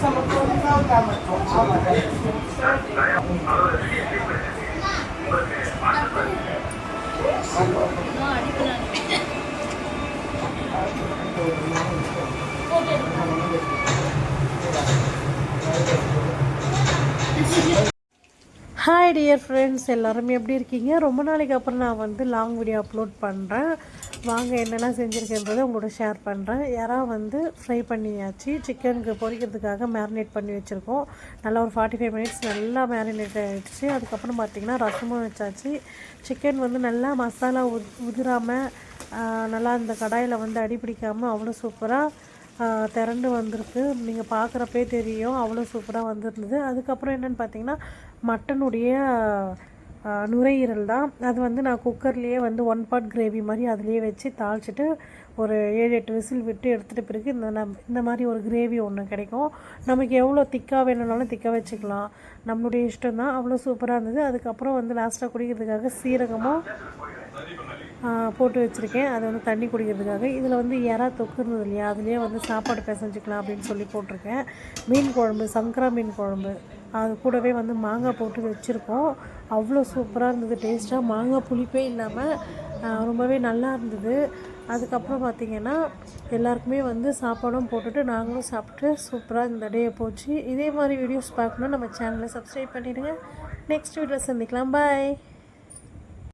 Some of them found out. Hi dear friends எல்லாருமே எப்படி இருக்கீங்க? ரொம்ப நாளைக்கு அப்புறம் நான் வந்து லாங் வீடியோ அப்லோட் பண்ணுறேன் வாங்க என்னெல்லாம் செஞ்சுருக்கேன்றதை உங்களோட ஷேர் பண்ணுறேன் யாராவது வந்து ஃப்ரை பண்ணியாச்சு. சிக்கனுக்கு பொரிக்கிறதுக்காக மேரினேட் பண்ணி வச்சுருக்கோம். நல்லா ஒரு ஃபார்ட்டி ஃபைவ் மினிட்ஸ் நல்லா மேரினேட் ஆகிடுச்சு அதுக்கப்புறம் பார்த்திங்கன்னா ரசமும் வச்சாச்சு. சிக்கன் வந்து நல்லா மசாலா உதிராமல் நல்லா அந்த கடாயில் வந்து அடி பிடிக்காமல் அவ்வளோ சூப்பராக திரண்டு வந்திருக்கு. நீங்கள் பார்க்குறப்பே தெரியும். அவ்வளோ சூப்பராக வந்துருந்தது. அதுக்கப்புறம் என்னென்னு பார்த்தீங்கன்னா மட்டனுடைய நுரையீரல் தான். அது வந்து நான் குக்கர்லேயே வந்து ஒன் பார்ட் கிரேவி மாதிரி அதுலேயே வச்சு தாளிச்சிட்டு ஒரு ஏழு எட்டு விசில் விட்டு எடுத்துகிட்ட பிறகு இந்த நம் இந்த மாதிரி ஒரு கிரேவி ஒன்று கிடைக்கும். நமக்கு எவ்வளோ திக்காக வேணும்னாலும் திக்காக வச்சுக்கலாம். நம்மளுடைய இஷ்டம் தான் அவ்வளோ சூப்பராக இருந்தது. அதுக்கப்புறம் வந்து லாஸ்ட்டாக குடிக்கிறதுக்காக சீரகமும் போட்டு வச்சுருக்கேன். அதை வந்து தண்ணி குடிக்கிறதுக்காக. இதில் வந்து இறா தொக்கு இருந்தது இல்லையா? அதுலேயே வந்து சாப்பாடு பிசைஞ்சிக்கலாம் அப்படின்னு சொல்லி போட்டிருக்கேன். மீன் குழம்பு சங்கரா மீன் குழம்பு. அது கூடவே வந்து மாங்காய் போட்டு வச்சுருக்கோம். அவ்வளோ சூப்பராக இருந்தது. டேஸ்ட்டாக மாங்காய் புளிப்பே இல்லாமல் ரொம்பவே நல்லா இருந்தது. அதுக்கப்புறம் பார்த்திங்கன்னா எல்லாருக்குமே வந்து சாப்பாடும் போட்டுட்டு நாங்களும் சாப்பிட்டு சூப்பராக இந்த டே போச்சு. இதே மாதிரி வீடியோஸ் பார்க்கணுன்னா நம்ம சேனலை சப்ஸ்கிரைப் பண்ணிவிடுங்க நெக்ஸ்ட் வீடியோவில் சந்திக்கலாம். பாய்